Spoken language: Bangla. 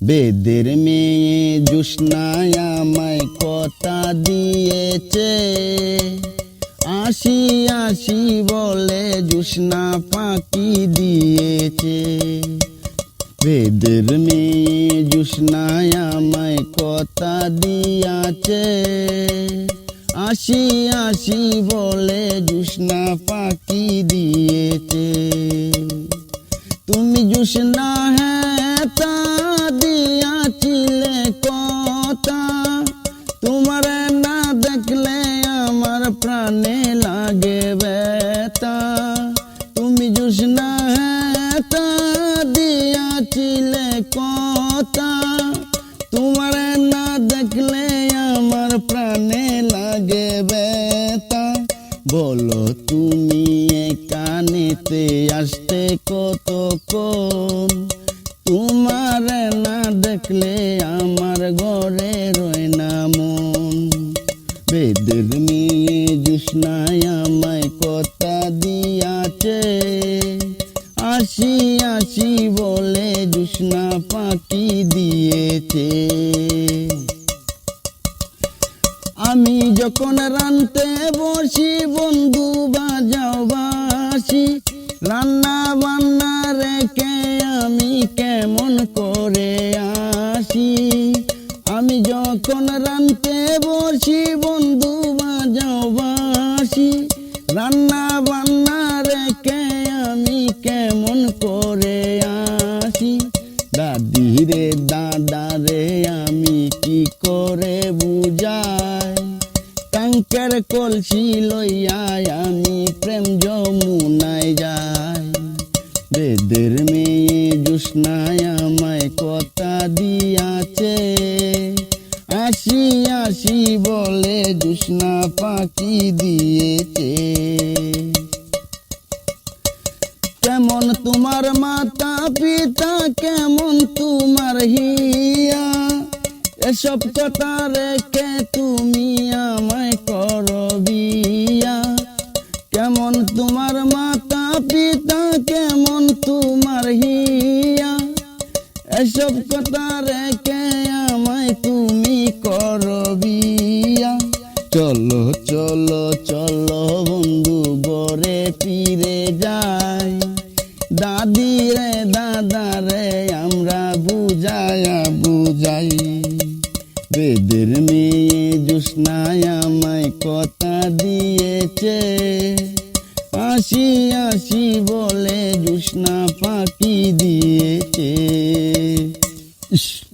বেদের মেয়ে জুসনায় আমায় কথা দিয়েছে। আসি আসি বলে জুসনা ফাঁকি দিয়েছে। বেদের মেয়ে জুসনায় আমায় কথা দিয়াছে। আসি আসি বলে জুসনা ফাঁকি দিয়েছে। তুমি জুসনা হ্যাঁ তা দিয়াছিলে কথা। তোমার না দেখলে আমার প্রাণে লাগে ব্যথা। তুমি জুসনা হ্যাঁ দিয়াছিলে কথা। তোমার না দেখলে আমার প্রাণে লাগে ব্যথা। বলো তুমি কানেতে আসতে কতক্ষণ? তোমার না দেখলে আমার ঘরে রয় না মন। বেদের মেয়ে জুসনায় আমায় কথা দিয়াছে। আসি আসি বলে জুসনা পাখি দিয়েছে। আমি যখন রানতে বসি, বন্ধু বাজাও বাসি রান্না বান্না রেখে আমি কেমন করে আসি আমি যখন রানতে বসি, বন্ধু বাজাও বাসি রান্না বান্না রেখে আমি কেমন করে আসি? দাদি রে, দাদা রে, আমি কি করে বুঝাই? কাঙ্কের কলসি লইয়া আমি প্রেম যমুনায় যাই। বেদের মেয়ে জুসনায় আমায় কথা দিয়াছে। আসি আসি বলে জুসনা পাখি দিয়েছে। কেমন তোমার মাতা পিতা, কেমন তোমার হিয়া? এসব কথা রেখে তুমি আমায় করো এসব কথা রেখে আমায় তুমি করো বিয়া। চলো চলো চলো বন্ধু গড়ে ফিরে যাই। দাদি রে, দাদা রে, আমরা বুঝায়া বুঝাই। বেদের মেয়ে জুসনায় আমায় কথা দিয়েছে। আসি আসি বলে জুসনা পাখি দিয়েছে। Ich